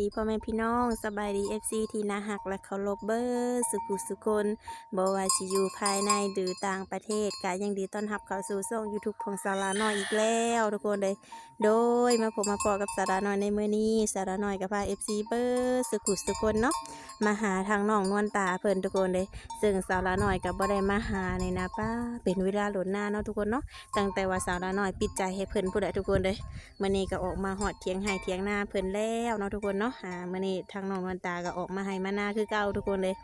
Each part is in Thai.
ดีพ่อแม่พี่น้องสบายดี FC ที่นาหักและเคารพเบอร์สุขุสุคนบว่าสิอยู่ภายในหรือต่างประเทศก็ยังดีต้อนรับเข้าสู่ช่อง YouTube ของสาราน้อยอีกแล้วทุกคนเลยโดยมาผมมาพอกับสาราน้อยในมื้อนี้สาราน้อยกับพา FC เบอร์สุขุสุคนเนาะมาหาทางน้องนวลตาเพิ่นทุกคนเลยซึ่งสาราน้อยก็บ่ได้มาหาในนะป้าเป็นเวลาหลนหน้าเนาะทุกคนเนาะตั้งแต่ว่าสาราน้อยปิดใจให้เพิ่นผู้ใดทุกคนเลยมื่อนี้ก็ออกมาหอดเทียงไห้เทียงหน้าเพิ่นแล้วเนาะทุกคนเนาะอ่ามื่อนี้ทางน้องนวลตาก็ออกมาให้มาหน้าคือเก่าทุกคนเลย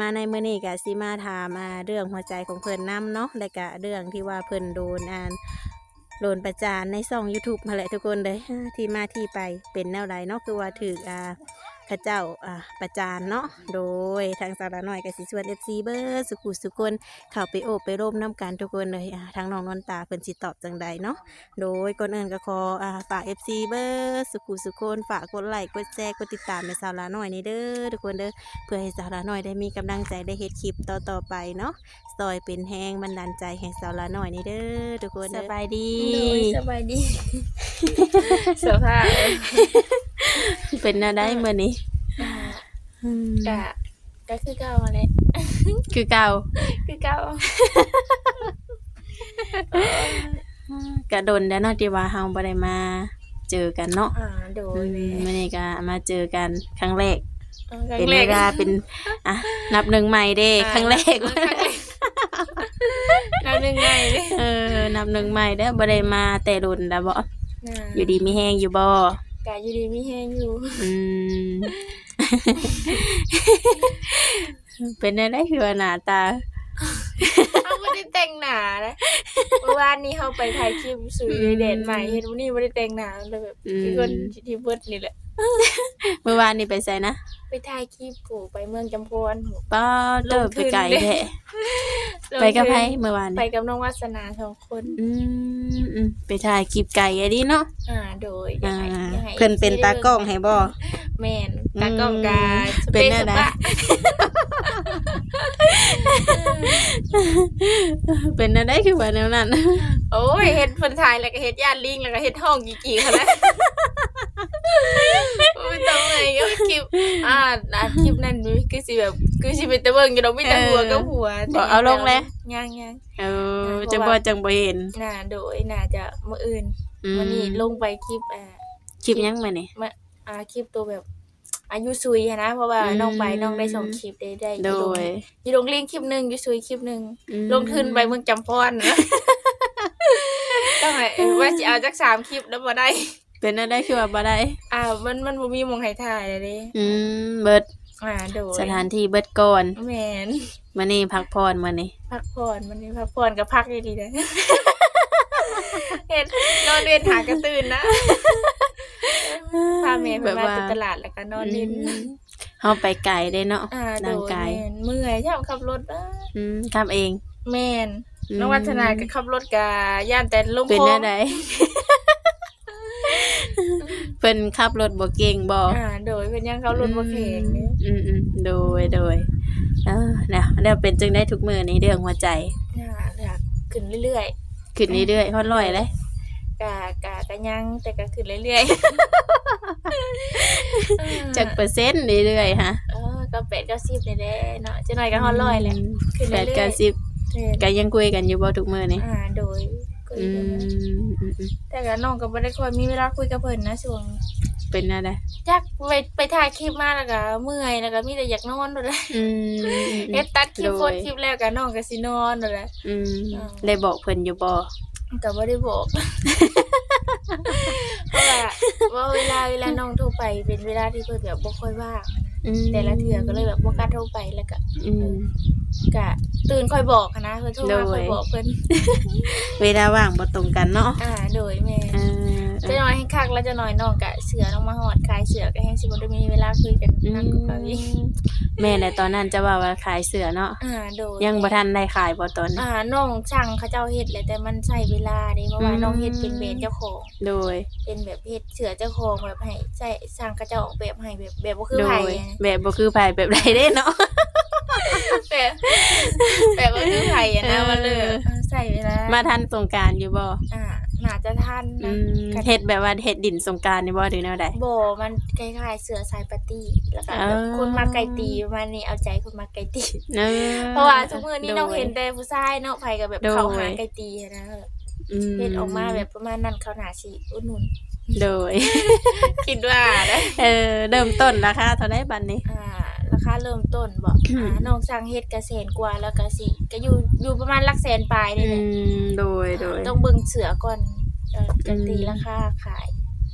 มาในมื่อนี้ก็สิมาถามอ่าเรื่องหัวใจของเพิ่นนํเนาะและก็เรื่องที่ว่าเพิ่นโดนอ่านโดนประจานในช่อง YouTube มาแหละทุกคนเลยอ่าที่มาที่ไปเป็นแนวใดเนาะคือว่าถืออ่า พระเจ้าอ่าประจานเนาะโดยทางสาระน้อยก็สิชวน FC เบอร์สุขุสุคนเข้าไปโอบไปร่มน้ำกันทุกคนเลยอ่าทางน้องนวลตาเพิ่นสิตอบจังใดเนาะโดยก่อนอื่นก็ขออ่าฝาก FC เบอร์สุขุสุคนฝากกดไลค์กดแชร์กดติดตามในสาวลาหน่อยนี่เด้อทุกคนเด้อเพื่อให้สาวลาหน่อยได้มีกำลังใจได้เฮ็ดคลิปต่อต่อๆไปเนาะซอยเป็นแห้งบันดาลใจแห่งสาวลาหน่อยนี่เด้อทุกคนสบายดีโดยสบายดีสภาพ เป็นแนวได้เมื่อนี้อ่าอืมกะก็คือเก่ามาแหละคือเก่าคือเก่ากระดนแล้วเนาะที่ว่าเฮาบ่ได้มา เจอกันเนาะอ่าโดอืยมแม่มื่อนี้ก็มาเจอกันครั้งแรกอ่าครั้เป็นงแรเวกลาเป็นอะนับหนึ่งใหม่เด้อ่าครั้งแรก ครั้งแรกนับหนึ่งไงเลยเออนับหนึ่งใหม่เด้อบ่ได้มาแต่รุ่นแล้วบ่น่ะอยู่ดีมีแห้งอยู่บ่ กะอยู่ดีมีแห้งอยู่อืม เป็นอะไรคือว่าหน้าตา ไม่ได้แต่งหนานะเมื่อวานนี้เขาไปถ่ายคลิปสุยเดนใหม่เห็นวันนี้ไม่ได้แต่งหนาเลยแบบอืมคือคนที่เบิร์ดนี่แหละเมื่อวานนี่ไปใส่นะไปถ่ายคลิปกูไปเมืองจำพรป้าเติบไปไกลแท้ลงไปกับทุนไผเมื่อวานไปนี่กับน้องวาสนาสองคนอืมอืมไปถ่ายคลิปไก่อันนี้เนาะอ่าโดยอ่าอยากให้เพิ่นเป็นตากล้องให้บ่แม่นตากล้องกาอืมเป็นแน่นะสปะ เป็นได้ได้คือว่าแนวนั้นโอ้ยเฮ็ดเพิ่นถ่ายแล้วก็เฮ็ดย่านลิงแล้วก็เฮ็ดห้องกี่ๆเขาแล้วโอ้ยต้องไงก็คลิปอ่าอ่าคลิปนั้นนี่คือสิแบบคือสิเป็นตะเบิ่งอยู่ดอกมีแต่หัวกับหัวบ่เอาลงแล้วยังยังเออจังบ่จังบ่เห็นน่าโดยน่าจะมื้ออื่นอืมวันนี้ลงไปคลิปอ่าคลิปยังมานี่มาอ่าคลิปตัวแบบ อายุซุยอะนะเพราะว่าอืม น้องไปน้องได้ส่งคลิปได้ได้โดลงย อยู่ลงลิงก์คลิปหนึงอยู่ซุยคลิปหนึงอืม ลงทุนไปเมืองจำพรนะต้องไงว่าสิเอาจักสามคลิปแล้วบ่ได้ เป็นได้ได้คือว่าบ่ได้ อ่ามันมันบ่มีหมองให้ถ่ายเลยเด้อืมเบิดอ่าโดยสถานที่เบิดก่อนแม่นมื้อนี้พักพรมื้อนี้พักผ่อนมันนี่พักผ่อนกับพักดีๆนะ เห็นนอนเรียนหากระตื่นนะ พาแม่ไปมาตลาดแล้วก็นอนเล่นอืมเฮาไปไกลได้เนาะอ่าโดร่างยกายแม่นเมื่อยชอบขับรถอะอืมขับเอง แม่นอืมน้องวัฒนาก็ขับรถกะย่านแต่ลงเป็นโค้ได้งไดเพิ่นขับรถบ่เก่งบ่อ่าโดยเพิ่นยังขับรถบ่แข็งเด้อืมอืมโดยโดยเออนะแล้วเป็นจึงได้ทุกมื้อนี้เรื่องหัวใจอ่าอยากขึ้นเรื่อยขึ้นเรื่อยๆฮอดร้อยเลยๆ กะกะกะยังแต่ก็ขึ้นเรื่อยๆจักเปอร์เซ็นต์เรื่อยๆฮะเออก็เป็ดก็สิบนี่แหละเนาะจะหน่อยก็ฮอดร้อยแหละขึ้นแปเรื่อยๆดกับสิบแม่นก็ยังคุยกันอยู่บ่ทุกมื้อนี่อ่าโดยคุยอืกันมนะอืมอืมแต่ก็น้องก็บ่ได้ค่อยมีเวลาคุยกับเพิ่นนะช่วงเป็นอะไรจักไปไปถ่ายคลิปมาแล้วก็เมื่อยแล้วก็มีแต่อยากนอนโดดเลยอืมเฮ็ดตัดคลิปโดโพสยต์คลิปแล้วก็น้องก็สินอนโดดเลยอืมอ่าได้บอกเพิ่นอยู่บ่ ก็บ่ได้บอก เพราะว่าว่าเวลาเวลาน้องโทรไปเป็นเวลาที่เพิ่นแบบบ่ค่อยว่างอืมแต่ละเทื่อก็เลยแบบบ่กล้าโทรไปแล้วก็อืม ก็ตื่นค่อยบอกหั้นนะเพิ่นโทรมาโดย ค่อยบอกเพิ่นเวลาว่างบ่ตรงกันเนาะอ่าโดยแม่ อ่า จะน้อยให้คักแล้วจะน้อยน้องกะเสือน้องมาหอดคลายเสือก็แห้งสิบ่ได้มีเวลาคุยกันอืนักกับเขาอีกมแม่ในตอนนั้นจะว่าว่าขายเสื้อเนาะอ่าโดยยังบ่ทันได้ขายบ่ตอนนี้อ่าน้องช่างเขาเจ้าเฮ็ดแหละแต่มันใช้เวลาเด้เพราะว่าอืมน้องเฮ็ดเป็นเบรนเจ้าของโดย เป็นแบบเฮ็ดเสือเจ้าของแบบให้ใช้สร้างเขาเจ้าออกแบบให้แบบแบบบ่คือโดไผยแบบบ่คือไผแบบใดเด้เนาะแบบแบบบ่คือไผอะนะเออมันเลย แบบอ่าใช้เวลามาทันสงกรารอยู่บ่อ่าน่าจะทันอืนะมกันเฮ็ดแบบว่าเฮ็ดดินสงกรารนี่บ่หรือแนวใด โบมันคล้ายๆเสือสายปาร์ตี้แล้วก็อ่าแบบคนมาไกลตีประมาณนี้เอาใจคนมาไกลตีเออเพราะว่าทุกมื้อนี้น้องโดยเห็นแต่ผู้ชายเนาะไผก็แบบโดย เขาหาไกลตีนะอืมเฮ็ดออกมาแบบประมาณนั้นเขาหนาสิอุดหนุนโดย คิดว่าได้เออเริ่มต้นราคาเท่าไดบัดนี้อ่า ราคาเริ่มต้นบ่อ่าน้องสั่งเฮ็ดก็แสนกว่าแล้วก็สิก็อยู่อยู่ประมาณหลักแสนปลายอืนี่แหละมโดยโดยต้องเบิ่งเสือก่อนเอ่อจะตีอืมราคาขาย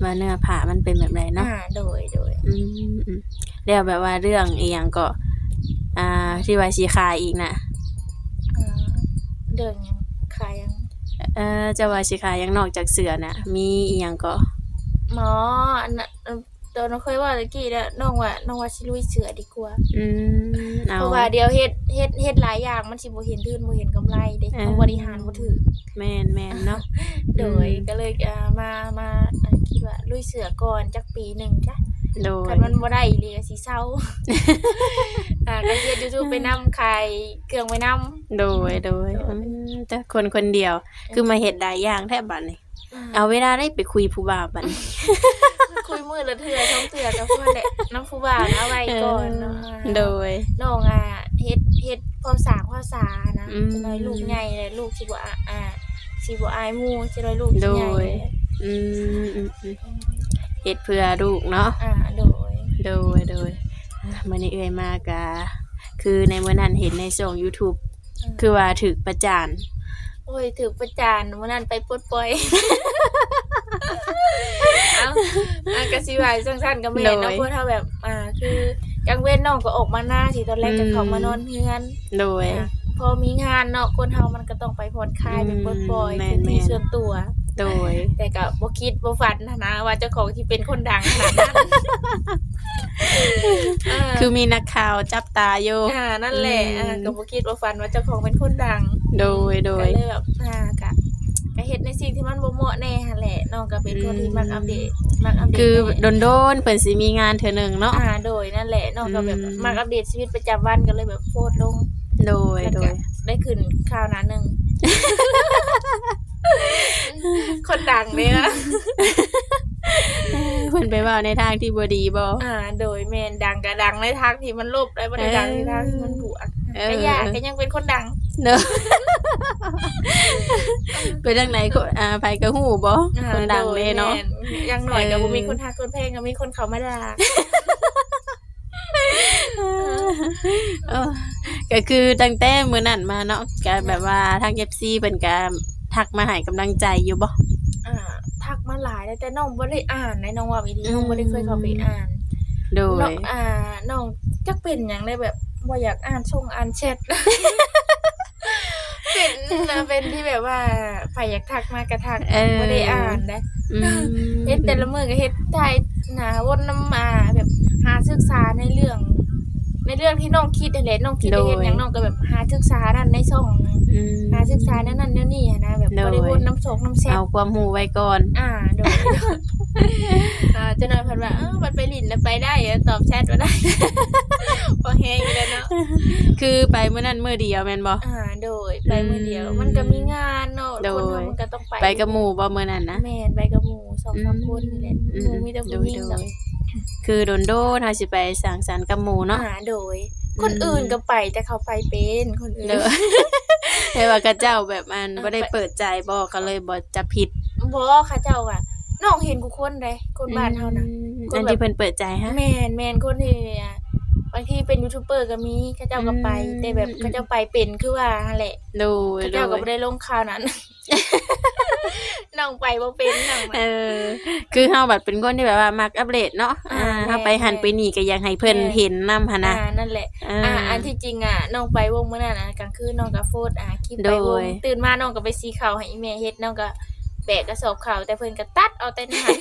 ว่าเนื้อผ้ามันเป็นแบบไหนเนาะอ่าโดยโดยอืมอืมแล้วแบบว่าเรื่องอีหยังก็ อ่าที่ว่าสิขายอีกน่ะอ่าเดินยังขายยังเออจะว่าสิขายหยังนอกจากเสื้อน่ะมีอีหยังก็หมออันน่ะเอิ่ม ตอนน้องเคยว่าตะกี้แล้วน้องว่าน้องว่าสิลุยเสือดีกว่าอืมเอาเพราะว่าเดี๋ยวเฮ็ดเฮ็ดเฮ็ดหลายอย่างมันสิบ่เห็นทุนบ่เห็นกำไรเด้เออต้องบริหารบ่ถึกแม่นแม่นเนาะโดยก็เลยอ่ามามาอ่าคิดว่าลุยเสือก่อนจักปีหนึงจ้ะโดยคันมันบ่ได้อีหลีก็สิเศร้าอ่าก็เฮ็ด YouTube ไปนำขายเครื่องไว้นำโดยโดยอืมแต่คนคนเดียวคือมาเฮ็ดได้อย่างแทบบัดนี้เอาเวลาได้ไปคุยผู้บ่าวบัดนี้คุย มือละเทื่อช่องเทื่อกับเพื่อนแหละน้ำผู้บ่าวนะเอาไว้ก่อนเนาะอ่าโดยน้องอะเฮ็ดเฮ็ดพอสร้างภาษานะอืมจะน้อยลูกใหญ่เลยลูกสิบ่อะอ่าสิบ่อายหมู่จะน้อยลูกสิใหญ่โดยอืมอืมอืมเฮ็ดเพื่อลูกเนาะอ่าโดยโดยโดยอะมื้อนี้เอ่ยมากะคือในมื้อนั้นเห็นในช่อง YouTube คือว่าถูกประจานโอ้ยถือประจานมื้อนั้นไปปลดปล่อย เอ้าอะก็สิว่าสั้นๆก็แม่นเนาะโดย เพื่อเท่าแบบอ่าคือกลางเว้นน้องก็ออกมาหน้าสิตอนแรกก็อืมเข้ามานอนเฮือน โดย อะ พอมีงานเนาะคนเฮามันก็ต้องไปผ่อนคลายอืไปมปลดปล่อยแม่นพื้นที่แม่น ส่วนตัว โดย แต่ก็บ่คิดบ่ฝันนะนะว่าเจ้าของที่เป็นคนดังขนาดนั้นอ่าคือมีนักข่าวจับตาอยู่ อ่านั่นแหละอืม อ่าก็บ่คิดบ่ฝันว่าเจ้าของเป็นคนดังโดยโดยก็เลยแบบอ่าก็ ก็เฮ็ดในสิ่งที่มันบ่เหมาะแน่หั่นแหละน้องก็เป็นคนที่มักอัปเดตมักอัปเดตคือแน่โดนๆเพิ่นสิมีงานเทื่อหนึงเนาะ อ่าโดยนั่นแหละน้องก็แบบอืม มักอัปเดตชีวิตประจำวันก็เลยแบบโพสต์ลงโดยแล้วโดก็ย ได้ขึ้นข่าวหน้าหนึง คนดังเลยนะ เพิ่นไปเว้าในทางที่บ่ดีบ่ อ่า โดยแมนดังก็ดังในทางที่มันลบได้บ่ได้ดังในทางที่มันบวกเออ ก็ยากก็ยังเป็นคนดัง เด้อไปทางไหนคนอ่าไปก็ฮู้บ่อ่าคนดังเลยเนาะโดแม่ยังหน่อยก็เออบ่มีคนทักคนเพลงก็มีคนเขามาด่าเออก็คือตั้งแต่มื้อนั้นมาเนาะก็แบบว่าทาง FC เพิ่นก็ทักมาให้กำลังใจอยู่บ่อ่าทักมาหลายแล้วแต่น้องบ่ได้อ่านนะน้องว่าอีดีอืมน้องบ่ได้เคยเข้าไปอ่านโดน้อยงอ่าน้องจักเป็นหยังเลยแบบบ่อยากอ่านช่องอ่านแชท เป็นนะเป็นที่แบบว่าใครอยากทักมากระทักเออ บ่ได้อ่านนะอืมเฮ็ดแต่ละมื้อก็เฮ็ดได้หนาวนน้ำมาแบบหาศึกษาในเรื่อง ในเรื่องที่น้องคิดนั่นแหละน้องคิดได้เฮ็ดหยังน้องก็แบบหาศึกษานั่นในช่อง อืมหาศึกษานั่นนั่นนี่นี่อะนะแบบบ่ได้วนน้ำโศกน้ำแซ่บ เอาความรู้ไว้ก่อน อ่าโดยอ่าเจะนายเพันว่าเออมันไปลินแล้วไปได้อะตอบแชทว่าได้ พอแฮงอยู่แล้วเนาะคือไปมื้อนั้นมื้อเดียวแม่นบ่ อ่าโดยไปมื้อเดียวอืมมันก็มีงานเนาะโดย คนเฮามันก็ต้องไปไปกับหมู่บ่มื้อนั้นนะ แม่นไปกับหมู่สองสามคนนี่แหละอืหมู่มีแต่ผู้หญิงโดเนาะยๆคือโดนโดนเฮาสิไปสังสรรค์กับหมู่เนาะอ่าโดย คนอื่นก็ไปแต่เขาไปเป็นคนอื่น เด้อแต่ว่ากระเจ้าแบบมันเออบ่ได้ไปเปิดใจบ่ก็เลยบ่จะผิดบ่ค่ะเจ้าอะน้องเห็นกูคนใดคนบ้านเฮานะอืมคนอันแบบที่เพิ่นเปิดใจฮะแม่นแม่นคนที่อะบางทีเป็นยูทูบเบอร์ก็มีเขาเจ้าก็ไปอืมแต่แบบเขาเจ้าไปเป็นคือว่าหั่นแหละโดยเขาโดเจ้าก็ยบ่ได้ลงข่าวนั้น น้องไปบ่เป็นน้องเออะอคือเฮาบัดเป็นคนที่แบบว่ามักอัปเดตเนาะอ่าอ่าเฮาไปแม่หันไปนี่ก็อยากให้เพิ่นแม่เห็นนำหั่นนะอ่านั่นแหละอ่าอ่า อันที่จริงอะน้องไปวงมื้อนั้นอะกลางคืนน้องก็โฟดอ่าคลิปไปวโดงยตื่นมาน้องก็ไปซีข่าวให้อีแม่เฮ็ดน้องก็แบกกระสอบข่าวแต่เพิ่นก็ตัดเอาแต่ในหัน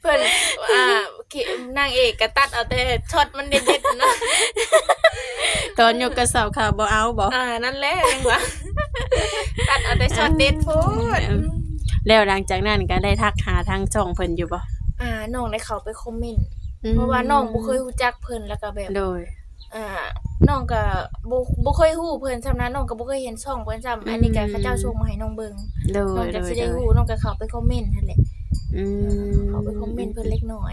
เพิ่นอ่านางเอกก็ตัดเอาแต่ช็อตมันเด็ดๆเนาะ ตอนยกกระสอบข่าวบ่เอาบ่อ่านั่นแหละจังหวะตัดเอาแต่ช็อตเด็ดโพดอืมแล้วหลังจากนั้นก็ได้ทักหาทางช่องเพิ่นอยู่บ่อ่าน้องได้เข้าไปคอมเมนต์เพราะว่าน้องบ่เคยรู้จักเพิ่นแล้วก็แบบโดยอ่าน้องก็บ่บ่เคยฮู้เพิ่นซำนั้นน้องก็บ่เคยเห็นช่องเพิ่นซ้ำอันนี้ก็เขาเจ้าส่งมาให้น้องเบิ่งโดน้อยงโดก็ยสิโดได้ยฮู้น้องก็เข้าไปคอมเมนต์นั่นแหละอืมเข้าไปคอมเมนต์เพิ่นเล็กน้อย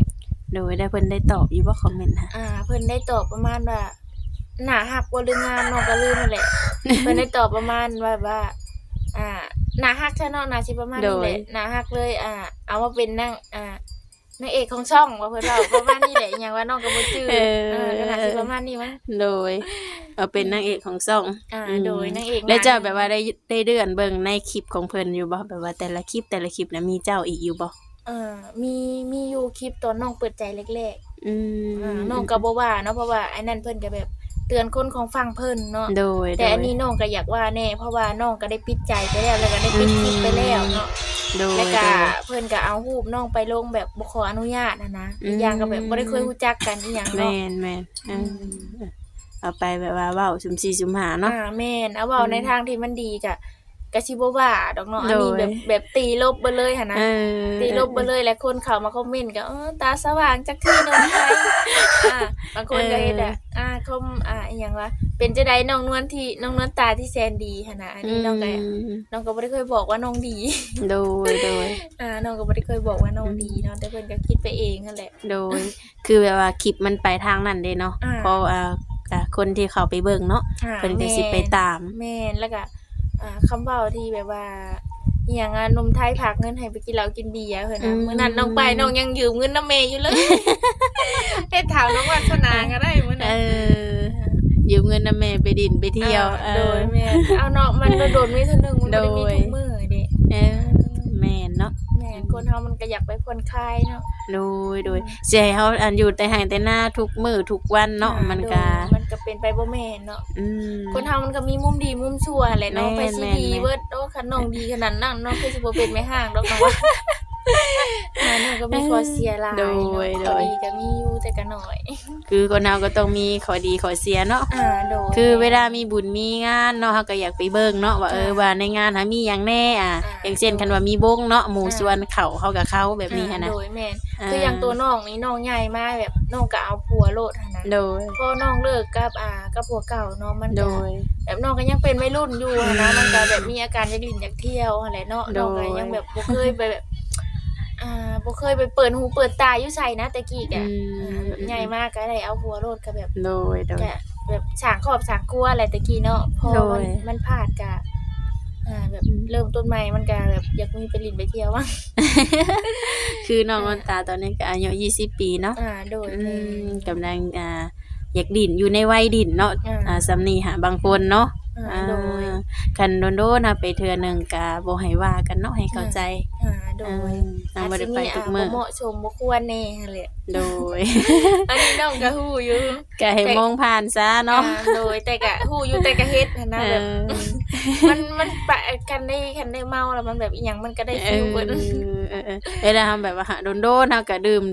โดยได้เพิ่นได้ตอบอยู่บ่คอมเมนต์ฮะอ่าเพิ่นได้ตอบประมาณว่า หน้าฮักบ่หรืองามน้องก็ลืมนั่นแหละ เพิ่นได้ตอบประมาณว่าว่า อ่าหน้าฮักใช่เนาะน่าสิประมาณนี้แหละหน้าฮักเลย อ่า เอามาเป็นนางอ่านางเอกของช่องว่าเพิ่นเว้าประมาณนี้แหละอหยังว่าน้องก็บ่จื้อเออก็น่าสิประมาณนี้มั้งโดยเอาเป็นนางเอกของซ่องอ่าอืมโดยนางเอกแล้วเจ้าแบบว่าได้ได้เดือนเบิ่งในคลิปของเพิ่นอยู่บ่แบบว่าแต่ละคลิปแต่ละคลิปน่ะมีเจ้าอีกอยู่บ่เอ่อมีมีอยู่คลิปตอนน้องเปิดใจแรกอืมๆอ่าน้องก็บ่ว่าเนาะเพราะว่าไอ้นั่นเพิ่นก็แบบ เตือนคนของฟังเพิ่นเนาะโดยแต่อันนี้น้องก็อยากว่าแน่เพราะว่าน้องก็ได้ปิดใจไปแล้วแล้วก็ได้ปิดคลิปไปแล้วเนาะโดยแล้วโดก็ยเพิ่นก็เอารูปน้องไปลงแบบบ่ขออนุญาตนะนะอืมอีกอย่างก็แบบบ่ได้เคยรู้จักกันอีหยังแม่เนาะนแม่นอืมเอาไปแบบว่าเว้าซุมสี่ซุมหาเนาะอ่าแม่นเอาเว้าในทางที่มันดีก็ก็สิบ่ว่าดอกเนาะอันนี้โดยแบบแบบตีลบไปเลยหั่นนะเออตีลบไปเลยแล้วคนเข้ามาคอมเมนต์ก็เออตาสว่างจักที่น้องไทยอ่าบางคนก็เฮ็ดอะอ่า คอมอ่าอีหยังวะเป็นจังไดน้องนวลที่น้องนวลตาที่แสนดีหั่นน่ะอันนี้น้องก็มน้องก็บ่ได้เคยบอกว่าน้องดี โดยโดย อ่าน้องก็บ่ได้เคยบอกว่าน้องดีเนาะแต่เพิ่นก็คิดไปเองนั่นแหละ โดย คือแบบว่าคลิปมันไปทางนั้นเด้เนาะอ่า เพราะอ่าอ่าคนที่เขาไปเบิ่งเนาะอ่าเพิ่นก็สิไปตาม แม่นแล้วก็อ่าคำเว้าที่แบบว่า อหย่างอะนมไทยฝากเงินให้ไปกินเหล้ากินเบียร์เพิ่นอืน่ะม มื้อนั้นน้องไปน้องยังยืมเงินน้ำแม่อยู่เลย เฮ็ดถามน้องวาสนาก็ได้มื้อเอนั้นอยืมเงินนํแม่ไปดินไปเที่ยวอ่าเอโดอยแม่นเอาเนาะมันโดนๆมีเท่านึงมันบ่ได้มีโดยทุกมื้อเด้เออแม่นเนาะแม่นคนเฮามันก็อยากไปผ่อนคลายเนาะ โดยโดยสิให้เฮาอันอยู่แต่ห่างแต่หน้าทุกมื้อทุกวันเนาะอ่มันโดก็ยมันก็ เป็นไปบ่แม่นเนาะอืม คนเฮามันก็มีมุมดีมุมชั่วแหละเนาะแม่นไปสิแม่นดีแม่น เบิดโอ้คันน้องดีขนาดนั้นน้องคือสิบ่เป็นแม่ห้างดอกน้องว่าอ่าน้องก็มีข้อเสียหลายโดเนาะยข้อโดยดีก็มีอยู่แต่ก็น้อย คือคนเราก็ต้องมีข้อดีข้อเสียเนาะ อ่าโดยคือเวลามีบุญมีงานเนาะเราก็อยากไปเบิ่งเนาะว่าเอออ่าว่าในงานหามีหยังแน่อะอ่าอย่างเช่นคันว่ามีบงเนาะหมู่อ่าส่วนเขาเขากับเขาแบบนี้หั้นนะ โดยแม่นอ่า คืออย่างตัวน้องนี่น้องใหญ่มากแบบน้องก็เอาผัวโลดหั่นนะโดย พอน้องเลิกกับอ่ากับผัวเก่าเนาะมันโดก็ยแบบน้องก็ยังเป็นวัยรุ่นอยู่หั่นนะมันก็แบบมีอาการอยากลิ้นอยากเที่ยวหั่นแหละเนาะโดยน้องก็ยังแบบบ่เคยไปแบบอ่า บ่เคยไปเปิดหูเปิดตาอยู่ไสนะแต่กี้อืก็อ่ามแบบใหญ่มากก็ได้เอาหัวโลดก็แบบโดยโดยจะแบบสางขอบสางกลัวอะไรตะกี้เนาะพอโดมันยมันพลาดกะอ่าแบบอืมเริ่มต้นใหม่มันก็แบบอยากมีไปลินไปเที่ยวว่างคือน้องนนตาตอนนี้ก็อายุ20ปีเนาะอ่าโดยอืแม่มกำลังอ่าอยากดิ่นอยู่ในวัยดิ่นเนาะอ่าอ่าสำนีหาบางคนเนาะ อ่าอ่าโดยคันโดนๆนะไปเทื่อหนึงก็บ่ให้ว่ากันเนาะให้เข้าใจอ่าโดอ่ายนางบ่ได้ไปทุกมื้อาจสิอ่าบ่เหมาะสมบ่ควรแน่หั่นแหละโดย อันนี้น้องก็ฮู้อยู่ ก็ให้มองผ่านซะเนาะ อ่าโดยแต่ก็ฮู้อยู่แต่ก็เฮ็ดหั่นนะเอแบบอมันมันปะกันได้กันได้เมาแล้วมันแบบอีหยังมันก็ได้เอฟีลอเบิดเออเออเวลาทำแบบว่าหาโดนๆเฮาก็ดื่ม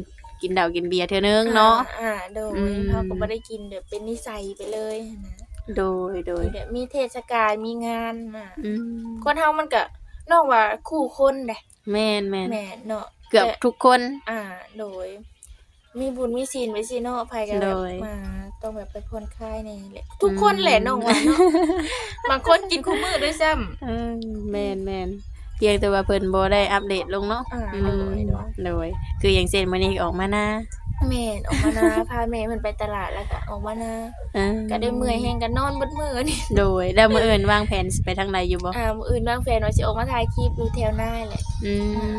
กินเหล้ากินเบียร์เทื่อนึงเนาะ อ่าโดยอืมเขาก็บ่ได้กินแบบเป็นนิสัยไปเลยนะ โดยโดยแบบมีเทศกาลมีงานน่ะอืมคนเฮามันก็น้องว่าคู่คนเด้แม่นแม่นแม่นเนาะเกือบแต่ทุกคน อ่า โดย มีบุญมีศีลไว้สิเนาะภัยก็แบโดบยมาต้องแบบไปผ่อนคลายนี่แหละทุกคนแหละน้องว่าเนาะบางคนกินคู่มื้อด้วยซ้ำเออแม่นแม่นเพียงแต่ว่าเพิ่นบ่ได้อัปเดตลงเนาะอ่าอืโดมยโดยโดยคืออย่างเช่นมื้อนี้ออกมานะ แม่นออกมานาพาแม่เพิ่นไปตลาดแล้วก็ออกมานาเออก็ได้เมื่อยแฮงก็นอนเบิดมื้อนี่โดยแล้วมื้ออื่นวางแผนสิไปทางใดอยู่บ่อ่ามื้ออื่นบางแฟนว่าสิออกมาถ่ายคลิปอยู่แถวหน้าแหละอื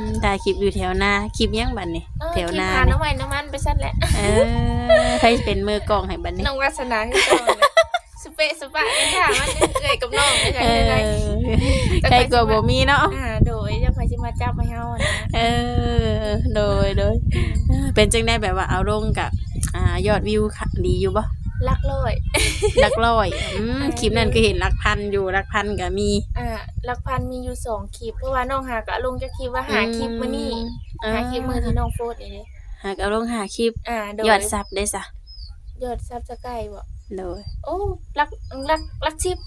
มถ่ายคลิปอยู่แถวหน้าคลิปยังบัดนี้เออแถวหน้าคลิปหานี่น้ำมันน้ำมันไปซั่นแหละเออใครเป็นมือกล้องให้บัดนี้น้องวาสนาคือเก่าเลยสเปะสปะกันค่ะมันเอ่ยกับน้องเลยค่ะเอได้อใครกลัวบ่มีเนาะอ่าโดยจะคอยสิมาจับมาเฮาอะนะ เออ โดยโดย เป็นจังได้แบบว่าเอาลงกับอ่ายอดวิวค่ะดีอยู่บ่ลักลอย หลักร้อยอืมอ่าคลิปนั้นคือเห็นหลักพันอยู่หลักพันก็มีอ่าลักพันมีอยู่สองคลิปเพราะว่าน้องหากะลงจะคลิปว่าหาคลิปมื้อนี้อืหาคลิปมื้อที่น้องโพสต์นี่เด้หากเอาลงหาคลิปอ่าโดยยอดซับได้ซะยอดซับสไครต์บ่โดยโอ้ลักลักลักชิป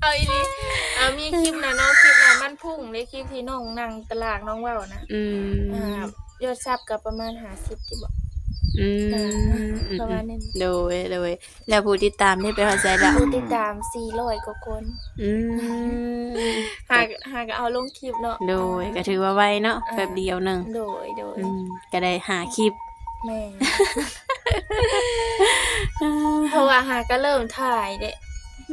เอาอีหลีเอามีคลิปนะเนาะคลิปน่ะมันพุ่งเลยคลิปที่น้องนั่งตลาดน้องเว้านะอืมอ่ายอดซับก็ประมาณ50ที่บ่อืมอ่าอืมประมาณนั้น โดยโดยแล้วผู้ติดตามได้ไปเข้าใจละผู้ติดตาม400กว่าคนอืมหากหากเอาลงคลิปเนาะโดยก็ถือว่าไวเนาะอ่าแบบเดียวหนึงโดยโดยอืมก็ได้หาคลิป แม่เพราะว่าหาก็เริ่มถ่ายเด้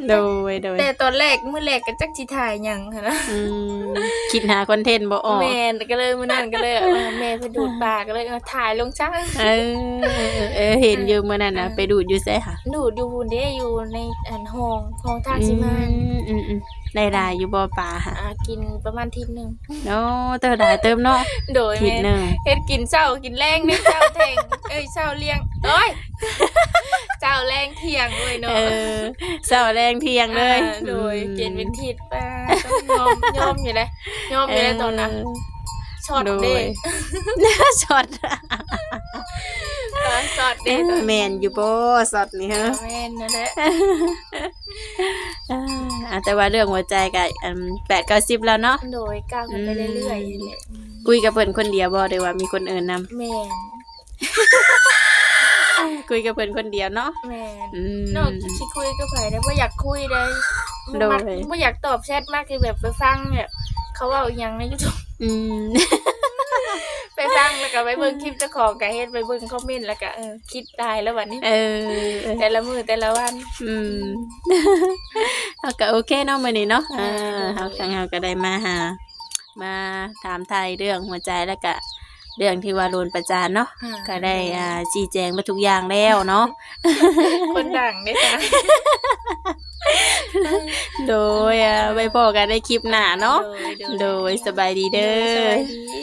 โดยโดยแต่ตอนแรกมื้อแรกก็จักสิถ่ายหยังหันนะอืมคิดหาคอนเทนต์บ่ออก แม่นก็เลยมื้อนั้นก็เลยเออแม่เพิ่นดูดปากก็เลยเอาถ่ายลงจ้า เออเออเห็นอยู่มื้อนั้นน่ะอ่าไปดูดอยู่ไสค่ะดูดอยู่พุ่นเด้อยู่ในอันห้องห้องทางสิมาอืมอืมอืมได้หลายอยู่บ่ปลาค่ะอ่ากินประมาณทิศหนึงโอ้เติมหลายเติมเนาะโดยทิศแม่หนึงเฮ็ดกินเช้ากินแรงนี่เช้าเทงเอ้ยเช้าเลี้ยงโอ้ย เช้าแรงเที่ยงเว้ยเอเนาะอเช้าแรงเที่ยงเลยอ่าโดยเปลี่ยนเป็นทิศป้าต้องยอมยอมอยู่เลยยอมอยู่เลยตอนนั้นช็อตโดเด้ยช็อตตอนช็อตเด้ตอนแม่นอยู่บ่ช็อตนี่ฮะแม่นนั่นแหละอ่าแต่ว่าเรื่องหัวใจก็อัน8 90แล้วเนาะ โดยก้าวกันไปเรื่อยๆนั่นแหละคุยกับเพิ่นคนเดียวบ่ได้ว่ามีคนอื่นนำแม่น คุยกับเพิ่นคนเดียวเนาะแม่นอืม นอกจากสิคุยกับไผได้บ่อยากคุยได้โดย มักบ่อยากตอบแชทมากคือแบบไปฟังแบบเขาเว้าอีหยังใน YouTube อืม ไปฟังแล้วก็ไปเบิ่งคลิปเจ้าของก็เฮ็ดไปเบิ่งคอมเมนต์แล้วก็เออคิดได้แล้ววันนี้ เออ แต่ละมื้อแต่ละวัน อืมเอาก็โอเคเนาะมื้อนี้เนาะเอออ่าเฮาทางเฮาก็ได้มาหา มาถามไทยเรื่องหัวใจแล้วก็ เรื่องที่ว่าโดนประจานเนาะอ่า ก็ได้อ่าชี้แจงมาทุกอย่างแล้วเนาะ คนดังได้จ้ะโดยอ่าไว้พอกันได้คลิปหน้าเนาะ โดยโดยสบายดีเด้สอวัสดี